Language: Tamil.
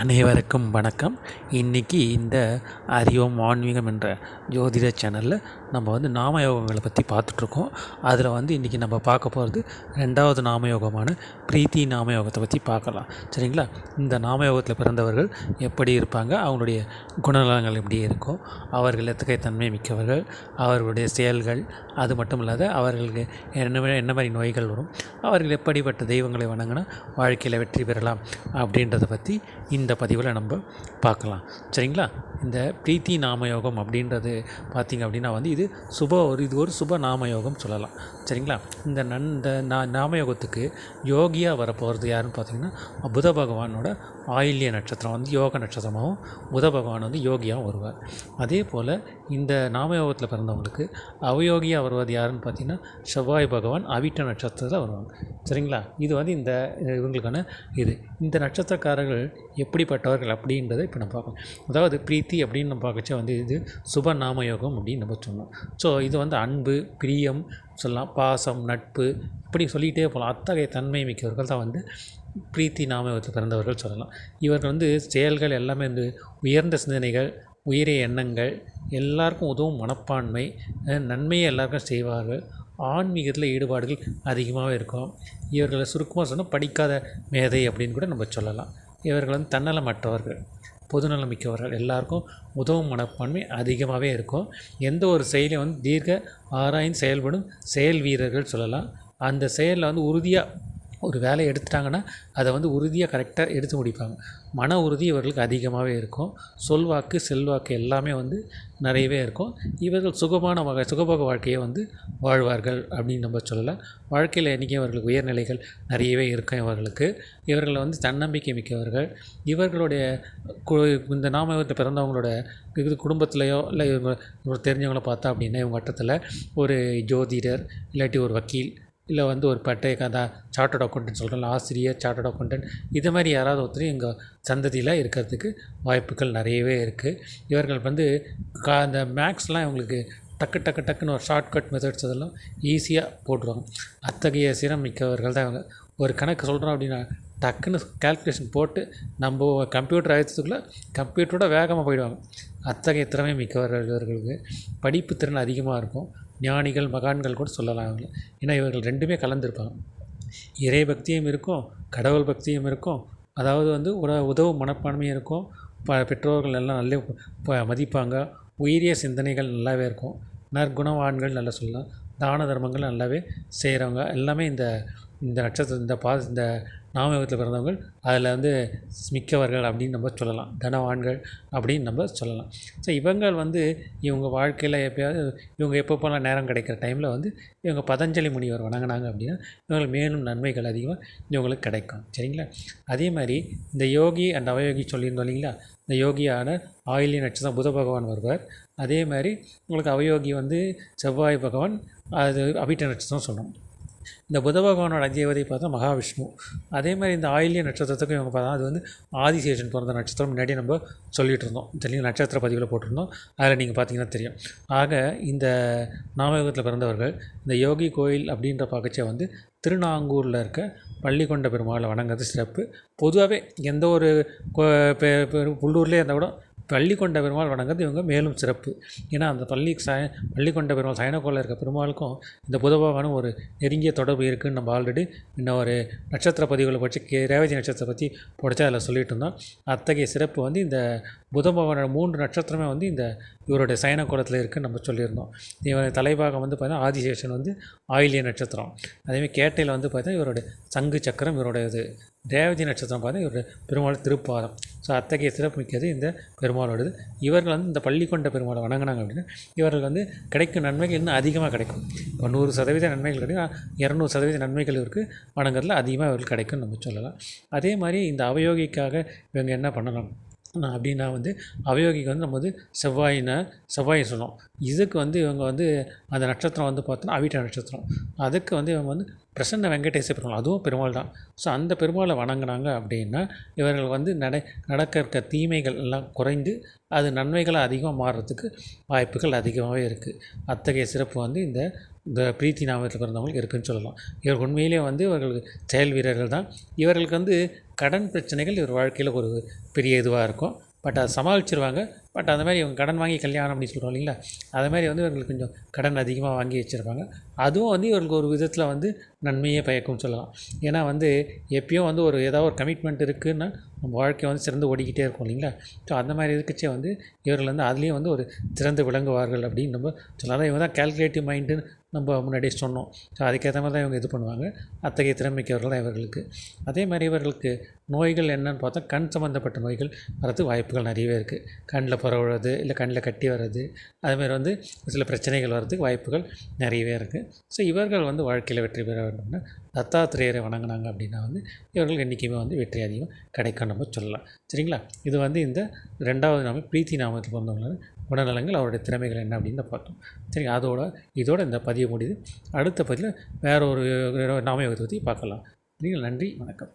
அனைவருக்கும் வணக்கம். இன்றைக்கி இந்த அறிவம் ஆன்மீகம் என்ற ஜோதிட சேனலில் நம்ம வந்து நாமயோகங்களை பற்றி பார்த்துட்ருக்கோம். அதில் வந்து இன்றைக்கி நம்ம பார்க்க போகிறது ரெண்டாவது நாமயோகமான பிரீத்தி நாமயோகத்தை பற்றி பார்க்கலாம். சரிங்களா? இந்த நாமயோகத்தில் பிறந்தவர்கள் எப்படி இருப்பாங்க? அவங்களுடைய குணநலங்கள் எப்படி இருக்கும்? அவர்கள் எத்தகைய தன்மை மிக்கவர்கள்? அவர்களுடைய செயல்கள் அது மட்டும் இல்லாத அவர்களுக்கு என்ன என்ன மாதிரி நோய்கள் வரும்? அவர்கள் எப்படிப்பட்ட தெய்வங்களை வணங்கினா வாழ்க்கையில் வெற்றி பெறலாம் அப்படின்றத பற்றி இந்த பதிவில் நம்ம பார்க்கலாம். சரிங்களா? இந்த பிரீத்தி நாமயோகம் அப்படின்றது பார்த்திங்க அப்படின்னா வந்து இது சுப ஒரு இது ஒரு சுப நாமயோகம் சொல்லலாம். சரிங்களா? இந்த நன் இந்த நா நாமயோகத்துக்கு யோகியாக வரப்போகிறது யாருன்னு பார்த்திங்கன்னா புத பகவானோட ஆயில்ய நட்சத்திரம் வந்து யோக நட்சத்திரமாகவும் புத பகவான் வந்து யோகியாகவும் வருவார். அதே போல் இந்த நாமயோகத்தில் பிறந்தவங்களுக்கு அவயோகியாக வருவது யாருன்னு பார்த்தீங்கன்னா செவ்வாய் பகவான் அவிட்ட நட்சத்திரத்தில் வருவாங்க. சரிங்களா? இது வந்து இந்த இவங்களுக்கான இது. இந்த நட்சத்திரக்காரர்கள் எப்படிப்பட்டவர்கள் அப்படின்றத இப்போ நம்ம பார்க்கணும். அதாவது பிரீத்தி அப்படின்னு நம்ம பார்க்கச்சா வந்து இது சுப நாமயோகம் அப்படின்னு நம்ம சொன்னோம். ஸோ இது வந்து அன்பு பிரியம் சொல்லலாம் பாசம் நட்பு இப்படி சொல்லிகிட்டே போகலாம் அத்தகைய தன்மை மிக்கவர்கள் தான் வந்து பிரீத்தி நாமயோகத்தில் பிறந்தவர்கள் சொல்லலாம். இவர்கள் வந்து செயல்கள் எல்லாமே வந்து உயர்ந்த சிந்தனைகள் உயரிய எண்ணங்கள் எல்லாருக்கும் உதவும் மனப்பான்மை நன்மையை எல்லாருக்கும் செய்வார்கள். ஆன்மீகத்தில் ஈடுபாடுகள் அதிகமாகவே இருக்கும். இவர்களை சுருக்கமாக சொன்னால் படிக்காத மேதை அப்படின்னு கூட நம்ம சொல்லலாம். இவர்கள் வந்து தன்னலமற்றவர்கள் பொதுநலம் மிக்கவர்கள் எல்லாருக்கும் உதவும் மனப்பான்மை அதிகமாகவே இருக்கும். எந்த ஒரு செயலையும் வந்து தீர்க்க ஆராய்ந்து செயல்படும் செயல் வீரர்கள் சொல்லலாம். அந்த செயலில் வந்து உறுதியாக ஒரு வேலையை எடுத்துட்டாங்கன்னா அதை வந்து உறுதியாக கரெக்டாக எடுத்து முடிப்பாங்க. மன உறுதி இவர்களுக்கு அதிகமாகவே இருக்கும். சொல்வாக்கு செல்வாக்கு எல்லாமே வந்து நிறையவே இருக்கும். இவர்கள் சுகமான வகை சுகபோக வாழ்க்கையை வந்து வாழ்வார்கள் அப்படின்னு நம்ம சொல்லலாம். வாழ்க்கையில் இன்றைக்கி இவர்களுக்கு உயர்நிலைகள் நிறையவே இருக்கும் இவர்களுக்கு. இவர்கள் வந்து தன்னம்பிக்கை மிக்கவர்கள். இவர்களுடைய இந்த நாமகத்தில் பிறந்தவங்களோட இது குடும்பத்திலையோ இல்லை இவங்க தெரிஞ்சவங்கள பார்த்தா அப்படின்னா இவங்க வட்டத்தில் ஒரு ஜோதிடர் இல்லாட்டி ஒரு வக்கீல் இல்லை வந்து ஒரு பட்டய கதா சார்ட்டர்ட் அக்கௌண்டன்ட் சொல்கிறோம்ல ஆசிரியர் சார்ட்டர்ட் அக்கௌண்டன்ட் இது மாதிரி யாராவது ஒருத்தர் எங்கள் சந்ததியில் இருக்கிறதுக்கு வாய்ப்புகள் நிறையவே இருக்குது இவர்கள் வந்து கா அந்த மேக்ஸ்லாம் இவங்களுக்கு டக்கு டக்கு டக்குன்னு ஒரு ஷார்ட்கட் மெத்தட்ஸ் அதெல்லாம் ஈஸியாக போட்டுருவாங்க. அத்தகைய சிரமிக்கவர்கள் தான் இவங்க. ஒரு கணக்கு சொல்கிறோம் அப்படின்னா டக்குன்னு கால்குலேஷன் போட்டு நம்ம கம்ப்யூட்டர் ஆயத்துக்குள்ளே கம்ப்யூட்டரோட வேகமாக போயிடுவாங்க. அத்தகைய திறமை மிக்கவர்கள் இவர்களுக்கு. படிப்பு திறன் அதிகமாக இருக்கும். ஞானிகள் மகான்கள் கூட சொல்லலாம் அவங்கள. ஏன்னா இவர்கள் ரெண்டுமே கலந்துருப்பாங்க. இறை பக்தியும் இருக்கும் கடவுள் பக்தியும் இருக்கும். அதாவது வந்து உட உதவும் மனப்பான்மையும் இருக்கும். ப பெற்றோர்கள் எல்லாம் நல்ல மதிப்பாங்க. உயிரிய சிந்தனைகள் நல்லாவே இருக்கும். நற்குணவான்கள் நல்லா சொல்லலாம். தான தர்மங்கள் நல்லாவே செய்கிறவங்க எல்லாமே இந்த இந்த நட்சத்திரம் இந்த பா இந்த நாமகத்தில் பிறந்தவங்க அதில் வந்து மிக்கவர்கள் அப்படின்னு நம்ம சொல்லலாம். தனவான்கள் அப்படின்னு நம்ம சொல்லலாம். ஸோ இவங்கள் வந்து இவங்க வாழ்க்கையில் எப்போயாவது இவங்க எப்பப்போலாம் நேரம் கிடைக்கிற டைமில் வந்து இவங்க பதஞ்சலி முனிவர் வணங்கினாங்க அப்படின்னா இவங்களுக்கு மேலும் நன்மைகள் அதிகமாக இவங்களுக்கு கிடைக்கும். சரிங்களா? அதே மாதிரி இந்த யோகி அண்ட் அவயோகி சொல்லியிருந்தோம் இல்லைங்களா? இந்த யோகியான ஆயிலி நட்சத்திரம் புத பகவான் வருவார். அதே மாதிரி உங்களுக்கு அவயோகி வந்து செவ்வாய் பகவான் அது அபிட்ட நட்சத்திரம் சொல்லணும் இந்த புத பகவானோட அதிபதி பார்த்தா மகாவிஷ்ணு. அதே மாதிரி இந்த ஆயில்ய நட்சத்திரத்துக்கும் இவங்க பார்த்தா அது வந்து ஆதிசேஷன் பிறந்த நட்சத்திரம் முன்னாடி நம்ம சொல்லிகிட்டு இருந்தோம் தெரியும் நட்சத்திர பதிவில் போட்டிருந்தோம். அதில் நீங்கள் பார்த்தீங்கன்னா தெரியும். ஆக இந்த நாமயோகத்தில் பிறந்தவர்கள் இந்த யோகி கோயில் அப்படின்ற பக்கச்சை வந்து திருநாங்கூரில் இருக்க பள்ளிக்கொண்ட பெருமாளை வணங்குறது சிறப்பு. பொதுவாகவே எந்த ஒரு உள்ளூர்லேயே இருந்தால் கூட பள்ளி கொண்ட பெருமாள் வணங்குறது இவங்க மேலும் சிறப்பு. ஏன்னா அந்த பள்ளி சாய பள்ளி கொண்ட பெருமாள் சயனக்கோளில் இருக்க பெருமாளுக்கும் இந்த புதபகவானும் ஒரு நெருங்கிய தொடர்பு இருக்குதுன்னு நம்ம ஆல்ரெடி இன்னும் ஒரு நட்சத்திர பதிவுகளை பற்றி கே ரேவதி நட்சத்திரத்தை பற்றி படித்தா அதில் சொல்லிட்டு இருந்தோம். அத்தகைய சிறப்பு வந்து இந்த புத மூன்று நட்சத்திரமே வந்து இந்த இவருடைய சயனக்கோலத்தில் இருக்குதுன்னு நம்ம சொல்லியிருந்தோம். இவர் தலைபாகம் வந்து பார்த்தீங்கன்னா ஆதிசேஷன் வந்து ஆயிலிய நட்சத்திரம். அதேமாதிரி கேட்டையில் வந்து பார்த்தீங்கன்னா இவருடைய சங்கு சக்கரம் இவருடைய இது ரேவதி நட்சத்திரம் பார்த்தா இவர் பெருமாள் திருப்பாதம் ஸோ அத்தகைய சிறப்புமிக்கது இந்த பெருமாளோடது. இவர்கள் வந்து இந்த பள்ளி கொண்ட பெருமாளை வணங்கினாங்க அப்படின்னா இவர்கள் வந்து கிடைக்கும் நன்மைகள் இன்னும் அதிகமாக கிடைக்கும். இப்போ நூறு சதவீத நன்மைகள் கிடைக்கும். இரநூறு சதவீத நன்மைகள் இவருக்கு வணங்குறதுல அதிகமாக இவர்கள் கிடைக்கும்னு நம்ம சொல்லலாம். அதே மாதிரி இந்த அவயோகிக்காக இவங்க என்ன பண்ணலாம் அப்படின்னா வந்து அவயோகிக்கு வந்து நம்ம வந்து செவ்வாயினை செவ்வாயை சொன்னோம் இதுக்கு வந்து இவங்க வந்து அந்த நட்சத்திரம் வந்து பார்த்தோன்னா அவிட்ட நட்சத்திரம். அதுக்கு வந்து இவங்க வந்து பிரசன்ன வெங்கடேச பெருமாள். அதுவும் பெருமாள் தான். ஸோ அந்த பெருமாளை வணங்கினாங்க அப்படின்னா இவர்கள் வந்து நட நடக்க இருக்க தீமைகள் எல்லாம் குறைந்து அது நன்மைகளாக அதிகமாக மாறுறதுக்கு வாய்ப்புகள் அதிகமாகவே இருக்குது அத்தகைய சிறப்பு வந்து இந்த இந்த பிரீத்தி நாமத்தில் பிறந்தவங்களுக்கு இருக்குன்னு சொல்லலாம். இவர் உண்மையிலேயே வந்து இவர்களுக்கு செயல் வீரர்கள் தான். இவர்களுக்கு வந்து கடன் பிரச்சனைகள் இவர் வாழ்க்கையில் ஒரு பெரிய இதுவாக இருக்கும். பட் அதை சமாளிச்சிருவாங்க. பட் அந்த மாதிரி இவங்க கடன் வாங்கி கல்யாணம் அப்படின்னு சொல்கிறோம் இல்லைங்களா? அது மாதிரி வந்து இவர்களுக்கு கொஞ்சம் கடன் அதிகமாக வாங்கி வச்சுருப்பாங்க. அதுவும் வந்து இவர்களுக்கு ஒரு விதத்தில் வந்து நன்மையே பயக்கும்னு சொல்லலாம். ஏன்னா வந்து எப்பயும் வந்து ஒரு ஏதாவது ஒரு கமிட்மெண்ட் இருக்குதுன்னா நம்ம வாழ்க்கை வந்து சிறந்து ஓடிக்கிட்டே இருக்கும் இல்லைங்களா? ஸோ அந்த மாதிரி இருக்கச்சே வந்து இவர்கள் வந்து அதுலேயும் வந்து ஒரு சிறந்து விளங்குவார்கள் அப்படின்னு நம்ம சொல்லலாம். இவங்க தான் கேல்குலேட்டிவ் மைண்டுன்னு நம்ம முன்னாடியே சொன்னோம். ஸோ அதுக்கேற்ற மாதிரி தான் இவங்க இது பண்ணுவாங்க. அத்தகைய திறமைக்கவர்கள் தான் இவர்களுக்கு. அதே மாதிரி இவர்களுக்கு நோய்கள் என்னன்னு பார்த்தா கண் சம்மந்தப்பட்ட நோய்கள் வரது வாய்ப்புகள் நிறையவே இருக்குது கண்ணில் புற இல்லை கண்ணில் கட்டி வர்றது அதுமாதிரி வந்து சில பிரச்சனைகள் வர்றதுக்கு வாய்ப்புகள் நிறையவே இருக்குது ஸோ இவர்கள் வந்து வாழ்க்கையில் வெற்றி பெற வேண்டும்னா தத்தாத்திரேயரை வணங்கினாங்க அப்படின்னா வந்து இவர்கள் என்றைக்குமே வந்து வெற்றி அதிகம் கிடைக்கும் நம்ம சொல்லலாம். சரிங்களா? இது வந்து இந்த ரெண்டாவது நாம பிரீத்தி நாமத்தில் பிறந்தவங்களோட குணநலங்கள் அவருடைய திறமைகள் என்ன அப்படின்னு பார்த்தோம். சரி அதோட இதோட இந்த பதிவு முடியுது. அடுத்த பதிவில் வேற ஒரு நாமயோகத்தை பற்றி பார்க்கலாம். சரிங்களா நன்றி வணக்கம்.